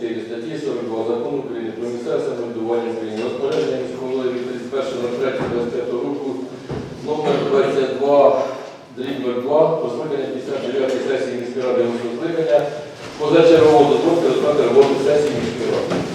4 статті 42 Закону України про місцеве самоврядування України розпорядження міського голови від 31.03.25 року номер 22 дріб 2 про скликання 59-ї сесії міської ради скликання позачергового дозволки розпочати роботу сесії міської ради.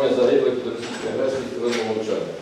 Пам'ять загиблих від російської агресії хвилину мовчання.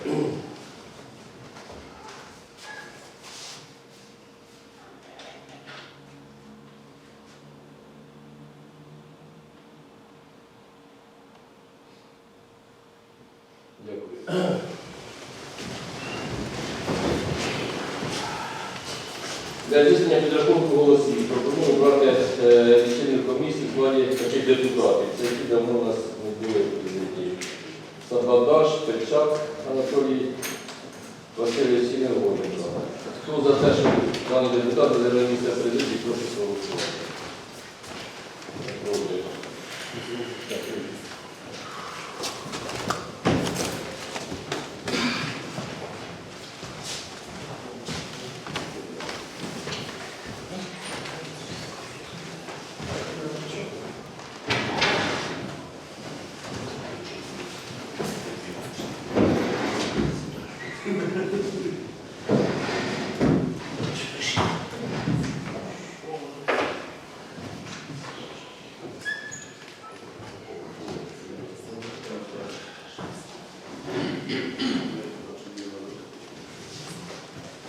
Васильович Сінергодженко. Хто за те, що даний депутат займе місце президії, прошу проголосувати. Проти. Дякую.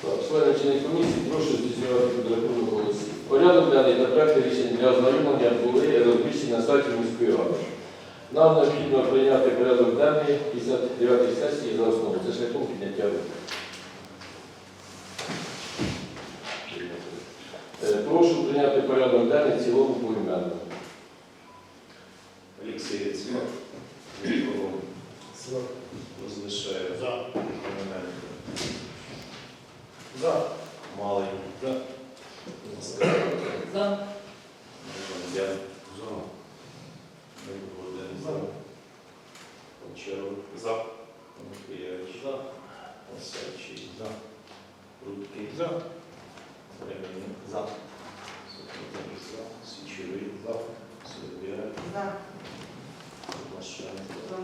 Так, Члени чинної комісії, прошу здійснювати підрахунок голосів. Порядок денний та проекти рішень для ознайомлення були розміщені на сайті міської ради. Нам необхідно прийняти порядок денний 59 сесії за основу. Це шляхом підняття рук. Е, Прошу прийняти порядок денний в цілому поіменно. Олексій Цвіт. Нікого. Розвишає. За. Кононенко. За. Малий. За. Москаленко. За. Жандян. Нейгоден. За. Кончаров. За. Онукієвич. За. Осадчий. За. Рудкий. За. Ременюк. За. Сухотин. За. Січовий. За. Солов'я. За. Машенко. За.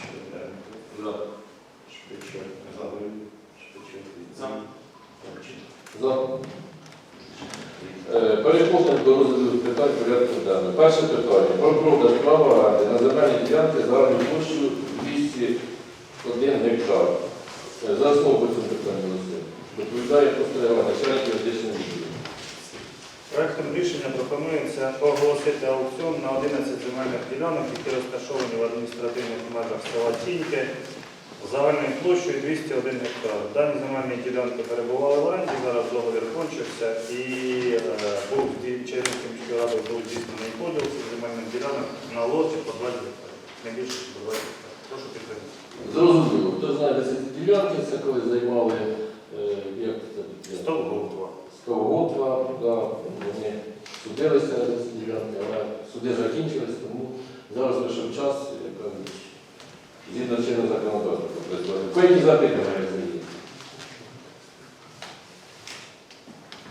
Щербенко. За. Шпичок. За. Шпичок. За. За. Переходимо до розгляду питань порядку денного. Перше питання. Про продаж права оренди на земельні ділянки загальною площею 201 гектар. Е, За основу по цьому питанню голосуємо. Доповідає Доповідає начальник юридичного відділу. Проектом рішення пропонується оголосити аукціон на 11 земельних ділянок, які розташовані в адміністративних межах села Тіньки загальною площею 201 гектар. Дані земельні ділянки перебували в оренді, зараз договір кончився і е, був Чернівською міською радою був здійснений поділ цих земельних ділянок на лоті по 20 гектарів. Не більше по 20 гектарів. Прошу підтримати. Зрозуміло. Хто знає, де ці ділянки, це коли займали, е, як це? Стовгова. Да, вони судилися ці ділянки, але суди закінчились, тому зараз вийшов час, згідно чинного законодавства. Тобто, Які запитання є Сергій?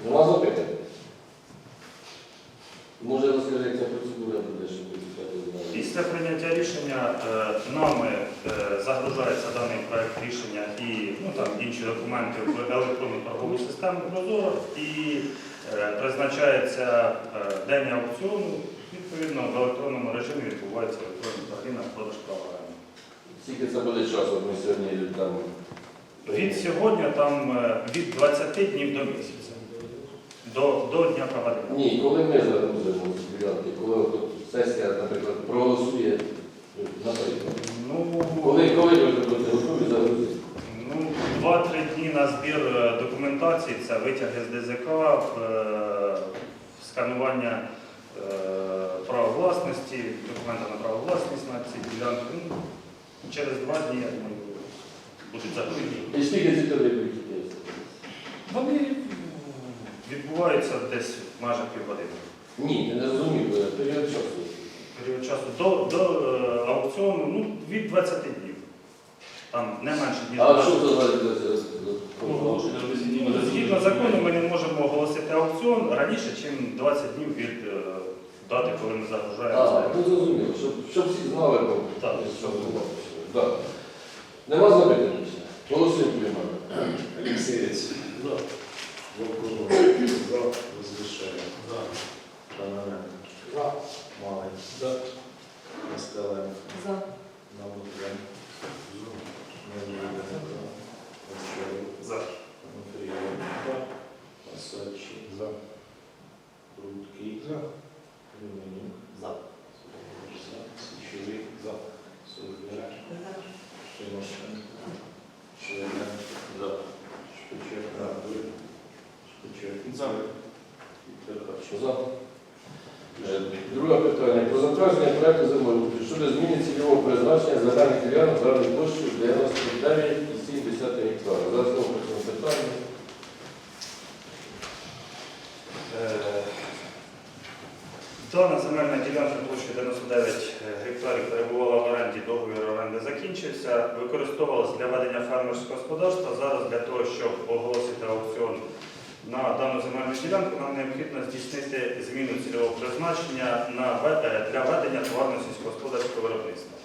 Нема запитань? Може розкажи, як ця процедура буде, щоб депутати знали? Після прийняття рішення е, нами е, загружається даний проект рішення і ну, там, інші документи в електронну торгову систему Прозоро і призначається е, день аукціону. Відповідно, в електронному режимі відбувається електронні торги на продаж права оренди. Скільки це буде часу, от ми сьогодні там... Від сьогодні там е, від 20 днів до місяця. До, до дня проведення. Ні, коли ми загрузимо ці коли от сесія, наприклад, проголосує, наприклад. Ну, Коли, коли ви будете готові загрузити? Ну, два-три дні на збір е, документації, це витяг з ДЗК, е, сканування е, права власності, документа на право власність на ці ділянки. Ну, через два дні, я думаю, будуть закриті. І скільки ці будуть? Вони відбуваються десь в межах півгодини. Ні, я не зрозумів, е, період часу. Період часу до, до аукціону ну, від 20 днів. Там не менше, ніж А 20. що це за- за- Ну, Згідно закону ми не можемо оголосити аукціон раніше, ніж 20 днів від е, дати, коли ми загружаємо. А, ну зрозуміло, щоб, щоб всі знали, бо Так. що було. Так. Нема запитань? Голосуємо приймаємо. Олексієць. За. Волкова. За. Возвишення. За. Бананенко. За. Малий. За. Москаленко. За. Наумовенко. Невіденко. Гончарук. За. Ануфрієв. За. Масачі. За. Рудкий. За. Романюк. За. За. Січовик. За. Солов'як. Тимошенко. Члена. За. Шпичак. За. Шпичак. За. Що за? Е, Друге питання. Про затвердження проекту землеустрою щодо зміни цільового призначення земельних ділянок загальною площею 99,7 гектара. Зараз знову по цьому питанню. Е, Дана земельна ділянка площею 99 гектарів перебувала в оренді, договір оренди закінчився, використовувалася для ведення фермерського господарства. Зараз для того, щоб оголосити аукціон на дану земельну ділянку, нам необхідно здійснити зміну цільового призначення на е, для ведення товарно-сільськогосподарського виробництва.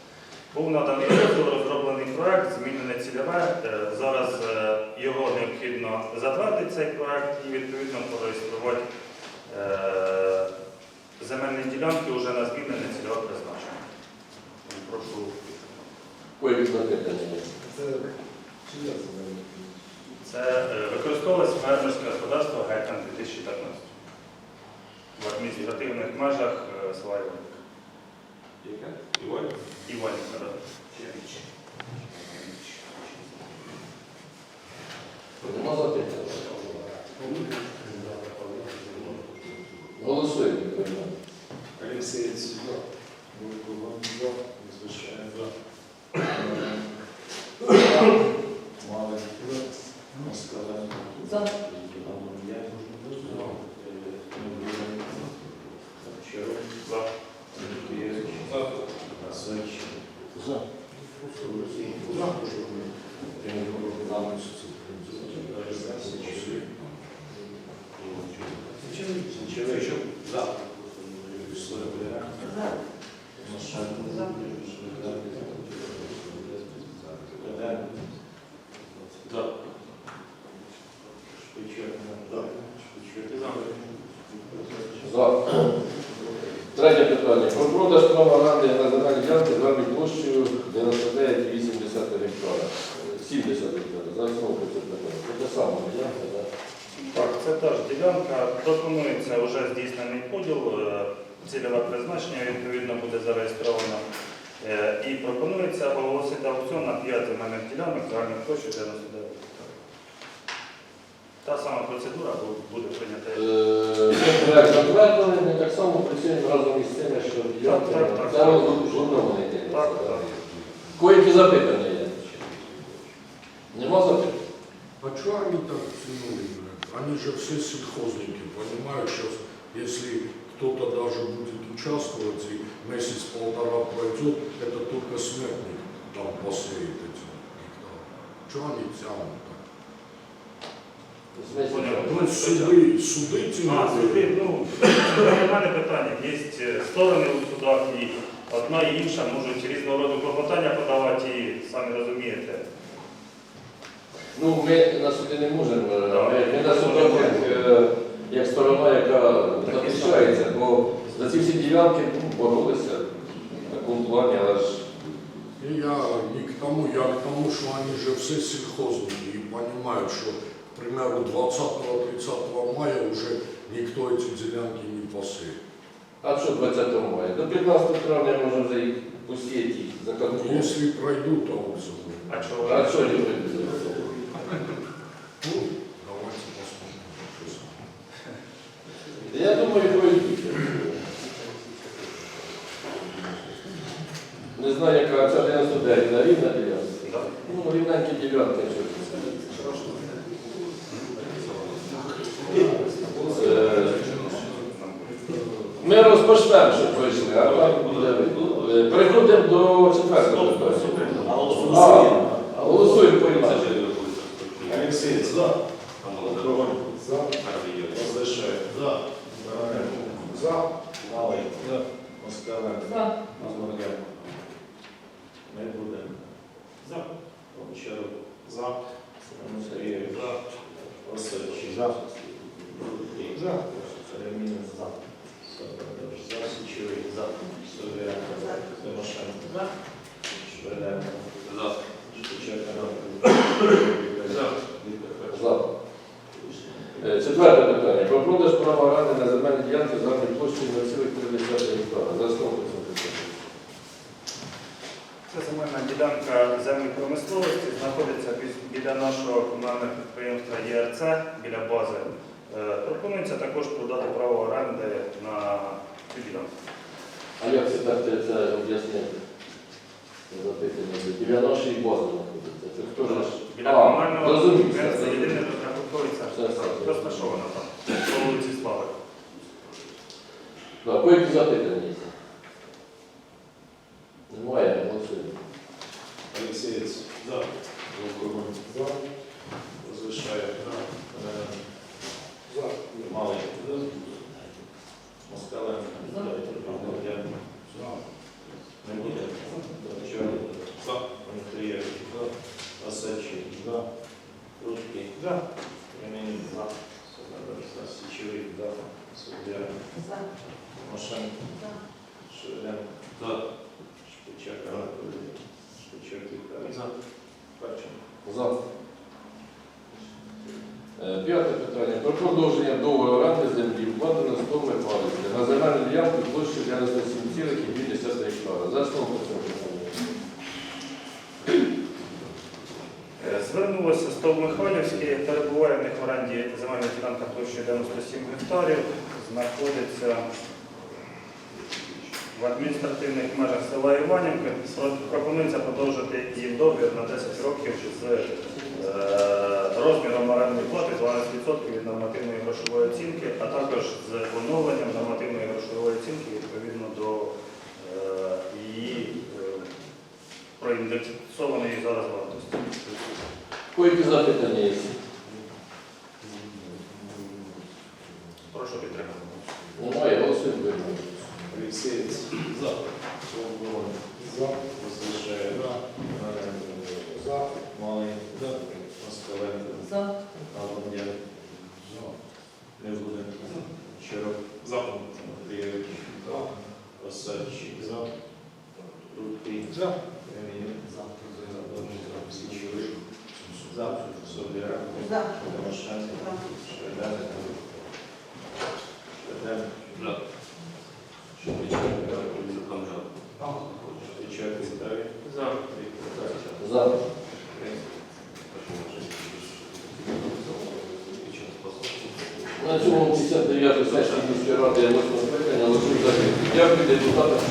Був наданий дозвіл, розроблений проект, змінене цільове. Е, Зараз е, його необхідно затвердити цей проект і відповідно пореєструвати е, земельні ділянки вже на змінене цільове призначення. Прошу. Ой, запитання. є. Це е, використовувалось фермерське господарство Гайкан 2014 в адміністративних межах е, села Іванівка. Іван? Іванівка, да. Нема запитань? Голосуємо. Олексієць. За. Волкова. За. Возвишення. За. Малий. За. Москаленко. За. Наумовенко. За. Невіденко. Гончарук. За. Ануфрієв. За. Масачі. За. Січовик. За. Солов'як. За. Тимошенко. За. Тимошенко. За. Шпичак. За. Шпичак. За. Третє питання. Про продаж права ради на земельні ділянки загальною площею 99,8 гектара. 70 гектара. Зараз знову про це питання. Це те саме, ділянка, так? та ж ділянка. Пропонується вже здійснений е, цільове призначення відповідно буде зареєстровано. Е, І пропонується оголосити аукціон на 5 земельних ділянок загальною площею 99 гектарів. Та сама процедура буде прийнята. Е, проект затвердили, ми так само працюємо разом із тими, що ділянки. Це йде. Так, так. Коїки запитання є? Нема запитань? А что они так тянули, блядь? Они же все сельхозники, понимаешь, сейчас, если кто-то даже будет участвовать и месяц-полтора пройдет, это только смертник там посеет эти гектары. Что они тянут так? В смислі, Понял. що? Ну, суды, суды А, тянули. суди, ну, для мене питання. Є е, сторони у судах, і одна і інша можуть різного роду клопотання подавати, і самі розумієте. Ну, ми на суді не можемо. е, Так. Ми, ми на судах як, сторона, яка захищається, бо за ці всі ділянки ну, боролися в такому плані, але ж И я не к тому, я к тому, что они же все сельхозники и понимают, что, к примеру, 20-30 мая уже никто эти делянки не посеет. а що 20 мая? До 15 травня може вже їх посіяти їх закатувати. Если пройдут аукцион. А чого? А що робити? Ну, давайте посмотрим. что с- Я думаю, пройдуть. Не знаю, яка ця 99 на рівна ділянка. Да. Ну, рівненькі ділянки. Е, Розпочнемо, що пройшли, а там буде. Переходимо до четвертого питання. А, Голосуємо по Олексій, за. Огонь. За. Возвышай. За. За. Малый. За. Москаленко. За. Мазурняк. Не буде. За. Овчаров. За. Андрієв. За. Осадчий. За. Рудий. За. Ремінин. За. Сабадович. За. Січовий. За. Совєнко. За. Тимошенко. За. Шведенко. За. Шевченко. За. За. Четверте питання. Про продаж права оренди на земельні ділянки загальною площею 0,3 гектара. За основу. Це земельна ділянка землі промисловості, знаходиться біля нашого комунального підприємства ЄРЦ, біля бази. Е, Пропонується також продати право оренди на цю ділянку. А як це так це, це об'яснити? Запитання. Біля нашої бази знаходиться. Це хто ж? Біля А, комунального розумію, підприємства все. єдине розрахунковий Все, все. Розташована там, по вулиці Слави. Да, Які запитання є? Немає, голосуємо. Алексеец. За. Огонь. За. Возвышай. За. За. Малый. За. Москаленко. За. Мазурняк. За. Не буде. Овчаров. За. Андрієв. За. Осадчий. За. Рудкий. За. Ремінин. За. Сабадович. За. Січовий. За. Суддя. За. Тимошенко. За. Шевченко. За. Шпичак Анатолій. Шпичак Віталій. За. Харченко. За. Е, П'яте питання. Про продовження договору оренди землі вкладено з Томи Палиця на земельну ділянку площею 97,2 гектара. За основу цього питання. Е, Звернулося Михайлівський, перебуває в них в оренді земельна ділянка площею 97 гектарів, знаходиться в адміністративних межах села Іванівки. Пропонується продовжити їм договір на 10 років з е, розміром орендної плати 12% від нормативної грошової оцінки, а також з оновленням нормативної грошової оцінки відповідно до е, її е, проіндексованої зараз вартості. Які запитання є? Прошу підтримати. Немає, голосуємо. Алексеец. За. Огонь. За. Возвышай. За. За. Малый. За. Москаленко. За. Мазурняк. За. Не буде. Овчаров. За. Андрієвич. За. Осадчий. За. Рудкий. За. За. Січовий. За. Собіра. За. Тимошенко. Шевченко. Шевченко. За. Пічак Віталій. За. Віктор Тарасов. За. На цьому 59 сесії міської ради я восьмого скликання. Дякую депутатам.